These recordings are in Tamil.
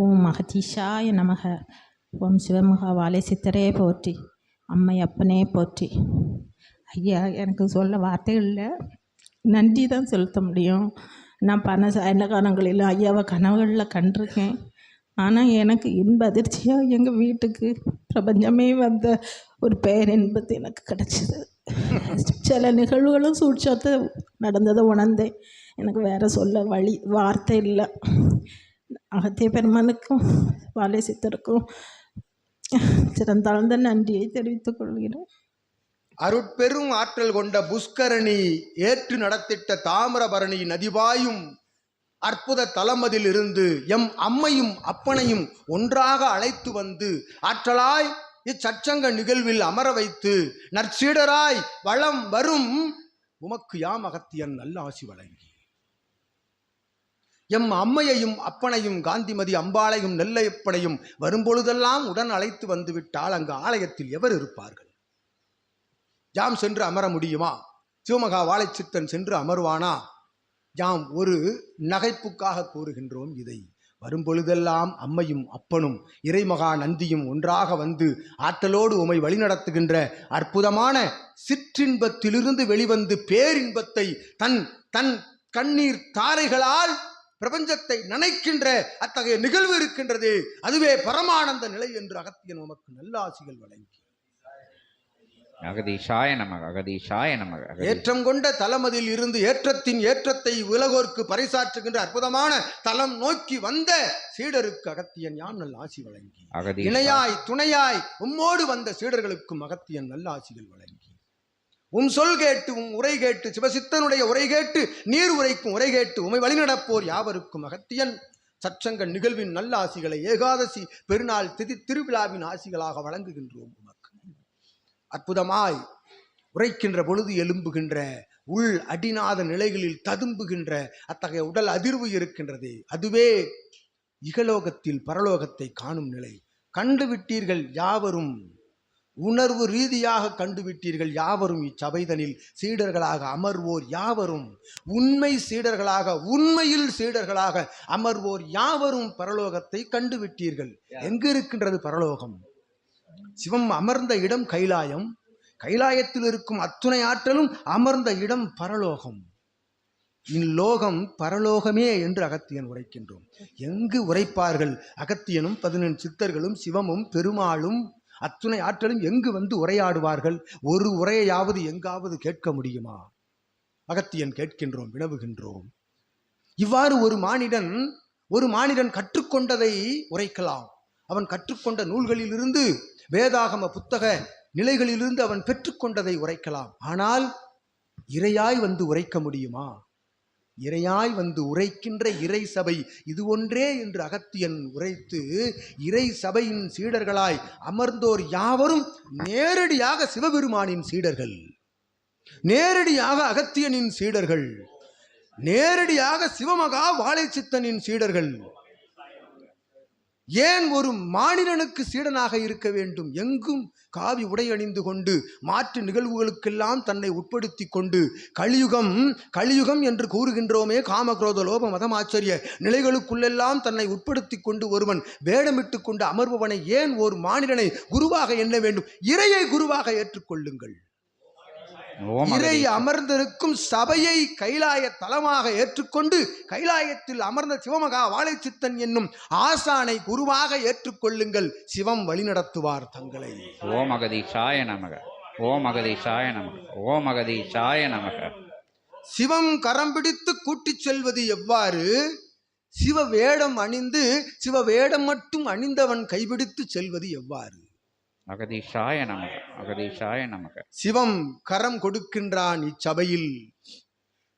ஓம் மகதீஷாய நமக. ஓம் சிவமுகா வாழை சித்தரே போற்றி. அம்மை அப்பனே போற்றி. ஐயா எனக்கு சொல்ல வார்த்தைகள் இல்லை. நன்றி தான் செலுத்த முடியும். நான் பண சாயந்த காலங்களில் ஐயாவை கனவுகளில் கண்டிருக்கேன். ஆனால் எனக்கு இன்ப அதிர்ச்சியாக எங்கள் வீட்டுக்கு பிரபஞ்சமே வந்த ஒரு பேரின்பத்து எனக்கு கிடச்சிது. சில நிகழ்வுகளும் சூழ்ச்சாத்து நடந்ததை உணர்ந்தேன். எனக்கு வேற சொல்ல வழி வார்த்தை இல்லை. அகத்திய பெருமானுக்கும் வாழை சித்தருக்கும் சிறந்தாழ்ந்த நன்றியை தெரிவித்துக் கொள்கிறேன். அருட்பெரும் ஆற்றல் கொண்ட புஷ்கரணி ஏற்று நடத்திட்ட தாமிரபரணி நதிவாயும் அற்புத தலமதில் இருந்து எம் அம்மையும் அப்பனையும் ஒன்றாக அழைத்து வந்து ஆற்றலாய் இச்சச்சங்க நிகழ்வில் அமர வைத்து நற்சீடராய் வளம் வரும் உமக்கு யாம் அகத்தியன் நல்ல ஆசி வழங்கி. எம் அம்மையையும் அப்பனையும் காந்திமதி அம்பாளையும் நெல்லையப்பனையும் வரும்பொழுதெல்லாம் உடன் அழைத்து வந்துவிட்டால் அங்கு ஆலயத்தில் எவர் இருப்பார்கள்? யாம் சென்று அமர முடியுமா? சிவமகா வாழைச்சித்தன் சென்று அமருவானா? யாம் ஒரு நகைப்புக்காக கூறுகின்றோம் இதை. வரும்பொழுதெல்லாம் அம்மையும் அப்பனும் இறைமகா நந்தியும் ஒன்றாக வந்து ஆற்றலோடு உமை வழிநடத்துகின்ற அற்புதமான சிற்றின்பத்திலிருந்து வெளிவந்து பேரின்பத்தை தன் தன் கண்ணீர் தாரைகளால் பிரபஞ்சத்தை நனைக்கின்ற அத்தகைய நிகழ்வு இருக்கின்றது. அதுவே பரமானந்த நிலை என்று அகத்தியன் உமக்கு நல்லாசிகள் வழங்கி. அகதீஷாய நமக அகதீஷாய நமக ஏற்றம் கொண்ட தலமதில் இருந்து ஏற்றத்தின் ஏற்றத்தை உலகோர்க்கு பறைசாற்றுகின்ற அற்புதமான தலம் நோக்கி வந்த சீடருக்கு அகத்தியன் யாம் நல்ல ஆசி வழங்கி இணையாய் துணையாய் உம்மோடு வந்த சீடர்களுக்கும் அகத்தியன் நல்ல ஆசிகள் வழங்கி. உம் சொல் கேட்டு உம் உரை கேட்டு சிவசித்தனுடைய உரை கேட்டு நீர் உரைக்கும் உரை கேட்டு உமை வழிநடப்போர் யாவருக்கும் அகத்தியன். சற்றங்க நிகழ்வின் நல்ல ஆசிகளை ஏகாதசி பெருநாள் திதி திருவிழாவின் ஆசிகளாக வழங்குகின்றோம் உமக்கு. அற்புதமாய் உரைக்கின்ற பொழுது எழும்புகின்ற உள் அடிநாத நிலைகளில் ததும்புகின்ற அத்தகைய உடல் அதிர்வு இருக்கின்றது. அதுவே இகலோகத்தில் பரலோகத்தை காணும் நிலை. கண்டுவிட்டீர்கள் யாவரும்? உணர்வு ரீதியாக கண்டுவிட்டீர்கள் யாவரும் இச்சபைதனில் சீடர்களாக அமர்வோர் யாவரும். உண்மை சீடர்களாக உண்மையில் சீடர்களாக அமர்வோர் யாவரும் பரலோகத்தை கண்டுவிட்டீர்கள். எங்கு இருக்கின்றது பரலோகம்? சிவம் அமர்ந்த இடம் கைலாயம். கைலாயத்தில் இருக்கும் அத்துணை ஆற்றலும் அமர்ந்த இடம் பரலோகம். இல்லோகம் பரலோகமே என்று அகத்தியன் உரைக்கின்றோம். எங்கு உரைப்பார்கள்? அகத்தியனும் பதினெண் சித்தர்களும் சிவமும் பெருமாளும் அத்துணை ஆற்றலும் எங்கு வந்து உரையாடுவார்கள்? ஒரு உரையாவது எங்காவது கேட்க முடியுமா? அகத்தியன் கேட்கின்றோம் வினவுகின்றோம். இவ்வாறு ஒரு மானிடன் ஒரு மானிடன் கற்றுக்கொண்டதை உரைக்கலாம். அவன் கற்றுக்கொண்ட நூல்களிலிருந்து வேதாகம புத்தக நிலைகளிலிருந்து அவன் பெற்றுக்கொண்டதை உரைக்கலாம். ஆனால் இறையாய் வந்து உரைக்க முடியுமா? இறையாய் வந்து உரைக்கின்ற இறை சபை இது ஒன்றே என்று அகத்தியன் உரைத்து இறை சபையின் சீடர்களாய் அமர்ந்தோர் யாவரும் நேரடியாக சிவபெருமானின் சீடர்கள். நேரடியாக அகத்தியனின் சீடர்கள். நேரடியாக சிவமகா வாழைச்சித்தனின் சீடர்கள். ஏன் ஒரு மாநிலனுக்கு சீடனாக இருக்க வேண்டும்? எங்கும் காவி உடை அணிந்து கொண்டு மாற்று நிகழ்வுகளுக்கெல்லாம் தன்னை உட்படுத்தி கொண்டு கலியுகம் கலியுகம் என்று கூறுகின்றோமே காமக்ரோத லோப மதமாச்சரிய நிலைகளுக்குள்ளெல்லாம் தன்னை உட்படுத்தி கொண்டு ஒருவன் வேடமிட்டு கொண்டு அமர்பவனை ஏன் ஒரு மாநிலனை குருவாக எண்ண வேண்டும்? இறையை குருவாக ஏற்றுக்கொள்ளுங்கள். இறை அமர்ந்திருக்கும் சபையை கைலாய தலமாக ஏற்றுக்கொண்டு கைலாயத்தில் அமர்ந்த சிவமகா வாழைச்சித்தன் என்னும் ஆசானை குருவாக ஏற்றுக்கொள்ளுங்கள். சிவம் வழிநடத்துவார் தங்களை. ஓம் அகதீஷாய நமக. ஓம் அகதீஷாய நமக. ஓம் அகதீஷாய நமக. சிவம் கரம் பிடித்து கூட்டிச் செல்வது எவ்வாறு? சிவ வேடம் அணிந்து சிவ வேடம் மட்டும் அணிந்தவன் கைபிடித்து செல்வது எவ்வாறு? அகதீஷாய நமக அகதீஷாய நமக. சிவம் கரம் கொடுக்கின்றான் இச்சபையில்.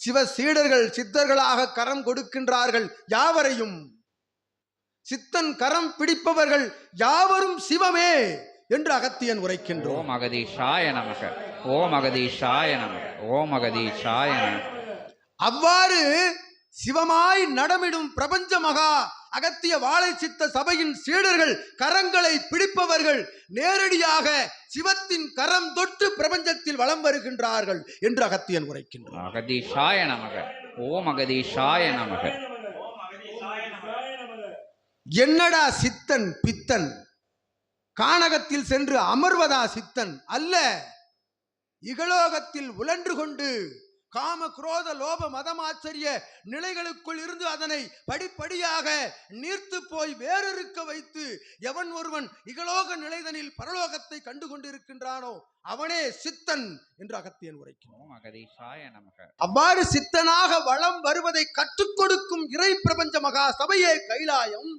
சிவ சீடர்கள் சித்தர்களாக கரம் கொடுக்கின்றார்கள் யாவரையும். சித்தன் கரம் பிடிப்பவர்கள் யாவரும் சிவமே என்று அகத்தியன் உரைக்கின்றோம் ஓம் அகதீஷாய நமக ஓம் அகதீஷாய நமக ஓம் அகதீஷாய நமக. அவ்வாறு சிவமாய் நடமிடும் பிரபஞ்ச மகா அகத்திய வாழை சித்த சபையின் சீடர்கள் கரங்களை பிடிப்பவர்கள் நேரடியாக சிவத்தின் கரம் தொட்டு பிரபஞ்சத்தில் வலம் வருகின்றார்கள் என்று அகத்தியன் உரைக்கின்றார் அகதீஷாய நமக. ஓம் அகதீஷாய நமக. என்னடா சித்தன் பித்தன்? கானகத்தில் சென்று அமர்வதா சித்தன் அல்ல? இகலோகத்தில் உழன்று கொண்டு காம குரோத லோப மதமாச்சரிய நிலைகளுக்குள் இருந்து அதனை படிப்படியாக நீர்த்து போய் வேறிருக்க வைத்து எவன் ஒருவன் இகலோக நிலைதனில் பரலோகத்தை கண்டு கொண்டிருக்கின்றானோ அவனே சித்தன் என்று அகத்தியன் நமக. அவ்வாறு சித்தனாக வளம் வருவதை கற்றுக் கொடுக்கும் இறை பிரபஞ்ச மகா சபையே கைலாயம்.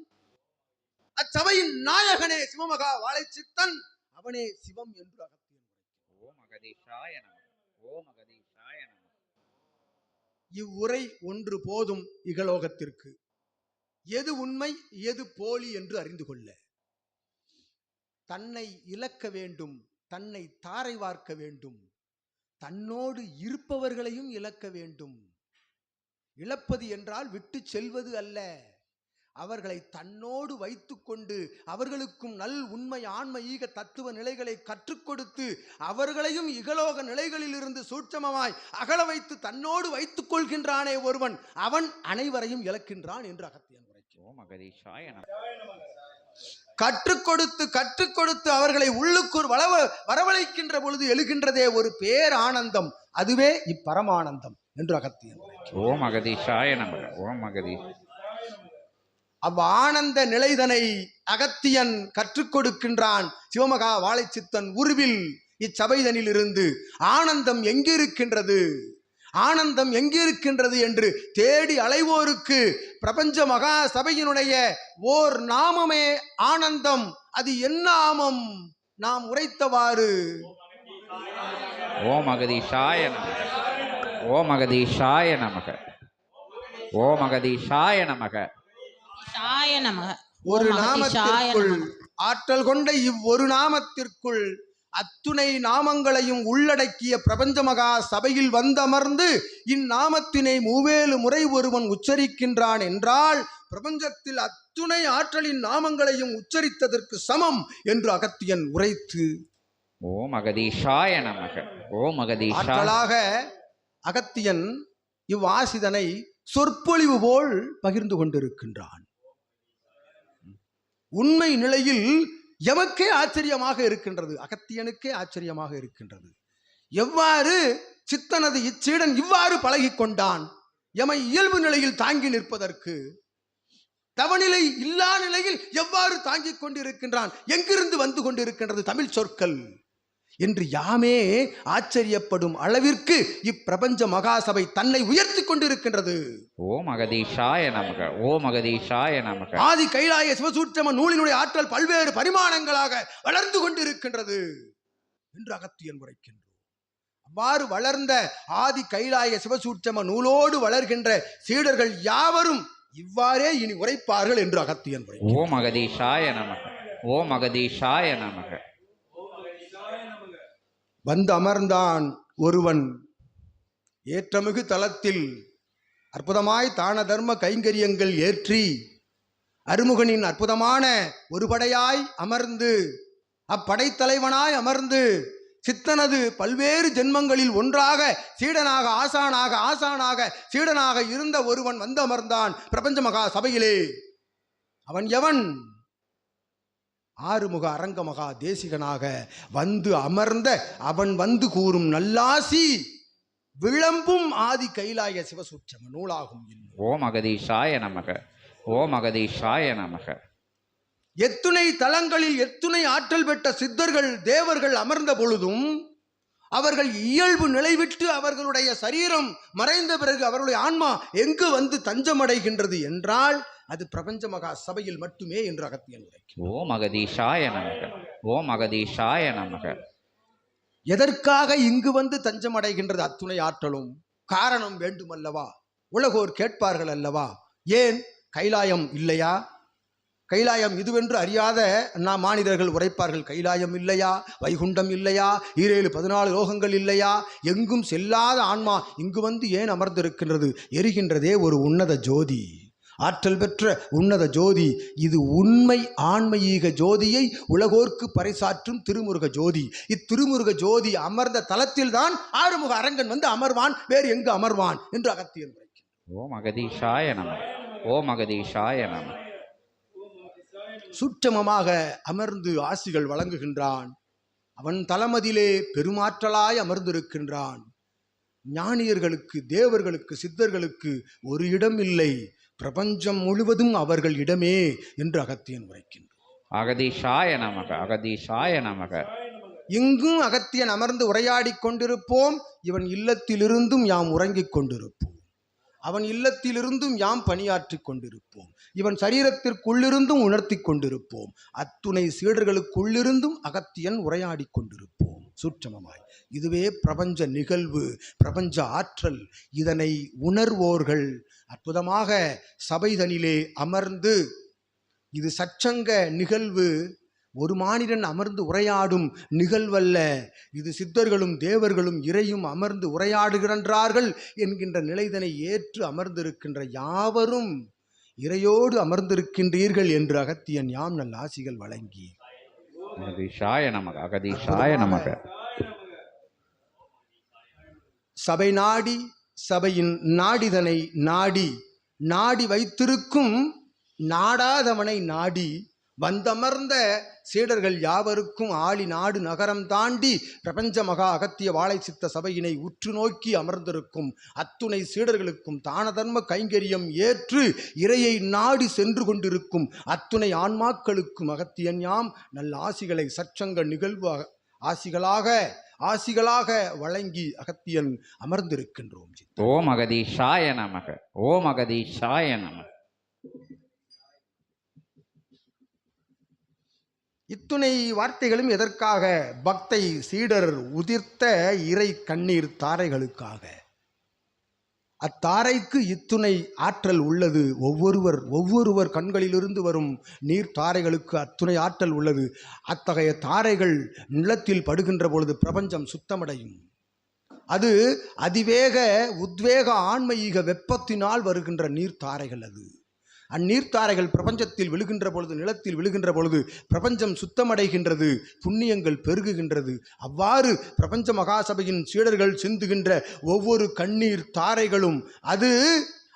அச்சபையின் நாயகனே சிவமகா வாழை சித்தன் அவனே சிவம் என்று அகத்தியன் உரைக்கிறான். ஓம் அகதீஷாய நமக. ஓம் அகதீஷாய நமக. இவ்வுரை ஒன்று போதும் இகலோகத்திற்கு. எது உண்மை எது போலி என்று அறிந்து கொள்ள. தன்னை இழக்க வேண்டும் தன்னை தாரை வார்க்க வேண்டும் தன்னோடு இருப்பவர்களையும் இழக்க வேண்டும். இழப்பது என்றால் விட்டு செல்வது அல்ல. அவர்களை தன்னோடு வைத்துக்கொண்டு அவர்களுக்கும் நல் உண்மை ஆன்ம ஈக தத்துவ நிலைகளை கற்றுக் கொடுத்து அவர்களையும் இகலோக நிலைகளிலிருந்து சூட்சமமாய் அகல வைத்து தன்னோடு வைத்துக் கொள்கின்றானே ஒருவன் அவன் அனைவரையும் இழக்கின்றான் என்று அகத்தியன் நமக கற்றுக் கொடுத்து கற்றுக் கொடுத்து அவர்களை உள்ளுக்குள் வளவ வரவழைக்கின்ற பொழுது எழுகின்றதே ஒரு பேர் ஆனந்தம் அதுவே இப்பரமானந்தம் என்று அகத்தியன். ஓம் அகதீஷாய நமக ஓம் அகதீ அவ் ஆனந்த நிலைதனை அகத்தியன் கற்றுக் கொடுக்கின்றான் சிவமகா வாழைச்சித்தன் உருவில் இச்சபைதனில் இருந்து ஆனந்தம் எங்கிருக்கின்றது? ஆனந்தம் எங்கிருக்கின்றது என்று தேடி அலைவோருக்கு பிரபஞ்ச மகா சபையினுடைய ஓர் நாமமே ஆனந்தம். அது என்ன நாமம். நாம் உரைத்தவாறு. ஓம் அகதீஷாய நமக. ஓம் அகதீஷாய நமக. ஓம் அகதீஷாய நமக. ஒரு நாமத்திற்குள். ஆற்றல் கொண்ட இவ்வொரு நாமத்திற்குள் அத்துணை நாமங்களையும் உள்ளடக்கிய பிரபஞ்ச மகா சபையில் வந்தமர்ந்து இந்நாமத்தினை மூவேலு முறை ஒருவன் உச்சரிக்கின்றான் என்றால் பிரபஞ்சத்தில் அத்துணை ஆற்றலின் நாமங்களையும் உச்சரித்ததற்கு சமம் என்று அகத்தியன் உரைத்து. ஓம் அகதீஷாய நமக. ஓம் அகதீஷா ஆற்றலாக அகத்தியன் இவ்வாசிதனை சொற்பொழிவு போல் பகிர்ந்து கொண்டிருக்கின்றான். உண்மை நிலையில் எமக்கே ஆச்சரியமாக இருக்கின்றது அகத்தியனுக்கே ஆச்சரியமாக இருக்கின்றது. எவ்வாறு சித்தனது இச்சீடன் இவ்வாறு பழகி கொண்டான்? எமை இயல்பு நிலையில் தாங்கி நிற்பதற்கு தவநிலை இல்லா நிலையில் எவ்வாறு தாங்கிக் கொண்டிருக்கின்றான்? எங்கிருந்து வந்து கொண்டிருக்கின்றது தமிழ் சொற்கள்? என்று யாமே ஆச்சரியப்படும் அளவிற்கு இப்பிரபஞ்ச மகாசபை தன்னை உயர்த்தி கொண்டிருக்கின்றது. ஓம் அகதீஷாய நமக ஓம் அகதீஷாய நமக. ஆதி கைலாய சிவசூட்சம நூலினுடைய ஆற்றல் பல்வேறு பரிமாணங்களாக வளர்ந்து கொண்டிருக்கின்றது என்று அகத்தியன் உரைக்கின்றோம் அவ்வாறு வளர்ந்த ஆதி கைலாய சிவசூட்சம நூலோடு வளர்கின்ற சீடர்கள் யாவரும் இவ்வாறே இனி உரைப்பார்கள் என்று அகத்தியன் உரை ஓம் அகதீஷாய நமக ஓம் அகதீஷாய நமக. வந்து அமர்ந்தான் ஒருவன். ஏற்றமிகு தலத்தில் அற்புதமாய் தான தர்ம கைங்கரியங்கள் ஏற்றி அருமுகனின் அற்புதமான ஒரு படையாய் அமர்ந்து அப்படைத்தலைவனாய் அமர்ந்து சித்தனது பல்வேறு ஜென்மங்களில் ஒன்றாக சீடனாக ஆசானாக ஆசானாக சீடனாக இருந்த ஒருவன் வந்து அமர்ந்தான் பிரபஞ்ச மகா சபையிலே அவன் எவன்? ஆறுமுக அரங்க மகா தேசிகனாக வந்து அமர்ந்த அவன் வந்து கூறும் நல்லாசி விளம்பும் ஆதி கைலாய சிவசூட்சம நூலாகும். ஓம் அகதீஷாய நமக ஓம் அகதீஷாய நமக எத்துணை தலங்களில் எத்துணை ஆற்றல் பெற்ற சித்தர்கள் தேவர்கள் அமர்ந்த பொழுதும் அவர்கள் இயல்பு நிலைவிட்டு அவர்களுடைய சரீரம் மறைந்த பிறகு அவர்களுடைய ஆன்மா எங்கு வந்து தஞ்சமடைகின்றது என்றால் அது பிரபஞ்ச மகா சபையில் மட்டுமே என்று அகத்தியன் உரைக்கும் ஓம் அகதீஷாய நமக. ஓம் அகதீஷாய நமக. எதற்காக இங்கு வந்து தஞ்சம் அடைகின்றது அத்துணை ஆற்றலும்? காரணம் வேண்டுமல்லவா? உலகோர் கேட்பார்கள் அல்லவா? ஏன் கைலாயம் இல்லையா? கைலாயம் இதுவென்று அறியாத நாம் மானிடர்கள் உரைப்பார்கள். கைலாயம் இல்லையா? வைகுண்டம் இல்லையா? ஈரேழு பதினாலு லோகங்கள் இல்லையா? எங்கும் செல்லாத ஆன்மா இங்கு வந்து ஏன் அமர்ந்திருக்கின்றது? எரிகின்றதே ஒரு உன்னத ஜோதி. ஆற்றல் பெற்ற உன்னத ஜோதி. இது உண்மை ஆன்மீக ஜோதியை உலகோர்க்கு பறைசாற்றும் திருமுருக ஜோதி. இத்திருமுருக ஜோதி அமர்ந்த தலத்தில்தான் ஆறுமுக அரங்கன் வந்து அமர்வான் வேறு எங்கு அமர்வான் என்று அகத்தியன். ஓம் அகதீஷாய நமக ஓம் அகதீஷாய நமக சூட்சமமாக அமர்ந்து ஆசிகள் வழங்குகின்றான். அவன் தலமதிலே பெருமாற்றலாய் அமர்ந்திருக்கின்றான். ஞானியர்களுக்கு தேவர்களுக்கு சித்தர்களுக்கு ஒரு இடம் இல்லை. பிரபஞ்சம் முழுவதும் அவர்கள் இடமே என்று அகத்தியன் உரைக்கின்றான். அகதீஷாய நமக அகதீஷாய நமக. இங்கும் அகத்தியன் அமர்ந்து உரையாடிக் கொண்டிருப்போம். இவன் இல்லத்திலிருந்தும் யாம் உறங்கிக் கொண்டிருப்போம். அவன் இல்லத்திலிருந்தும் யாம் பணியாற்றிக் கொண்டிருப்போம். இவன் சரீரத்திற்குள்ளிருந்தும் உணர்த்திக் கொண்டிருப்போம். அத்துணை சீடர்களுக்குள்ளிருந்தும் அகத்தியன் உரையாடிக் கொண்டிருப்போம். சூட்சமமாய். இதுவே பிரபஞ்ச நிகழ்வு பிரபஞ்ச ஆற்றல். இதனை உணர்வோர்கள் அற்புதமாக சபைதனிலே அமர்ந்து இது சச்சங்க நிகழ்வு. ஒரு மானிடன் அமர்ந்து உரையாடும் நிகழ்வல்ல. இது சித்தர்களும் தேவர்களும் இறையும் அமர்ந்து உரையாடுகின்றார்கள் என்கின்ற நிலைதனை ஏற்று அமர்ந்திருக்கின்ற யாவரும் இறையோடு அமர்ந்திருக்கின்றீர்கள் என்று அகத்தியன் யாம் நல்ல ஆசிகள் வழங்கி அகதீஷாய நமக அகதீஷாய நமக. சபை நாடி சபையின் நாடிதனை நாடி நாடி வைத்திருக்கும் நாடாதவனை நாடி வந்தமர்ந்த சீடர்கள் யாவருக்கும் ஆளி நாடு நகரம் தாண்டி பிரபஞ்ச மகா அகத்திய வாழை சித்த சபையினை உற்று நோக்கி அமர்ந்திருக்கும் அத்துணை சீடர்களுக்கும் தான தர்ம கைங்கரியம் ஏற்று இறையை நாடி சென்று கொண்டிருக்கும் அத்துணை ஆன்மாக்களுக்கும் அகத்தியன் யாம் நல்ல ஆசிகளை சச்சங்க நிகழ்வு அக- ஆசிகளாக ஆசிகளாக வழங்கி அகத்தியன் அமர்ந்திருக்கின்றோம் ஓம் அகதீஷாய நமக ஓம் அகதீஷாய நமக. இத்துணை வார்த்தைகளும் எதற்காக? பக்தை சீடர் உதிர்த்த இறை கண்ணீர் தாரைகளுக்காக. அத்தாரைக்கு இத்துணை ஆற்றல் உள்ளது. ஒவ்வொருவர் ஒவ்வொருவர் கண்களிலிருந்து வரும் நீர் தாரைகளுக்கு அத்துணை ஆற்றல் உள்ளது. அத்தகைய தாரைகள் நிலத்தில் படுகின்ற பொழுது பிரபஞ்சம் சுத்தமடையும். அது அதிவேக உத்வேக ஆன்மீக வெப்பத்தினால் வருகின்ற நீர் தாரைகள் அது. அந்நீர்த்தாரைகள் பிரபஞ்சத்தில் விழுகின்ற பொழுது நிலத்தில் விழுகின்ற பொழுது பிரபஞ்சம் சுத்தமடைகின்றது புண்ணியங்கள் பெருகுகின்றது. அவ்வாறு பிரபஞ்ச மகாசபையின் சீடர்கள் சிந்துகின்ற ஒவ்வொரு கண்ணீர் தாரைகளும் அது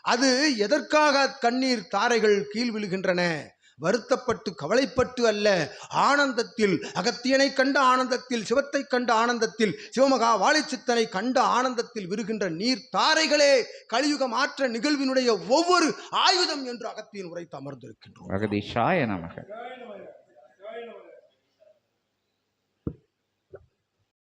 அது எதற்காக கண்ணீர் தாரைகள் கீழ் விழுகின்றன? வருத்தப்பட்டு கவலைப்பட்டு அல்ல. ஆனந்தத்தில் அகத்தியனை கண்ட ஆனந்தத்தில் சிவத்தை கண்ட ஆனந்தத்தில் சிவமகா வாழைச்சித்தனை கண்ட ஆனந்தத்தில் விருகின்ற நீர் தாரைகளே கலியுக மாற்ற நிகழ்வினுடைய ஒவ்வொரு ஆயுதம் என்று அகத்தியன் உரைத்து அமர்ந்திருக்கின்றோம் அகதீஷாய நமக.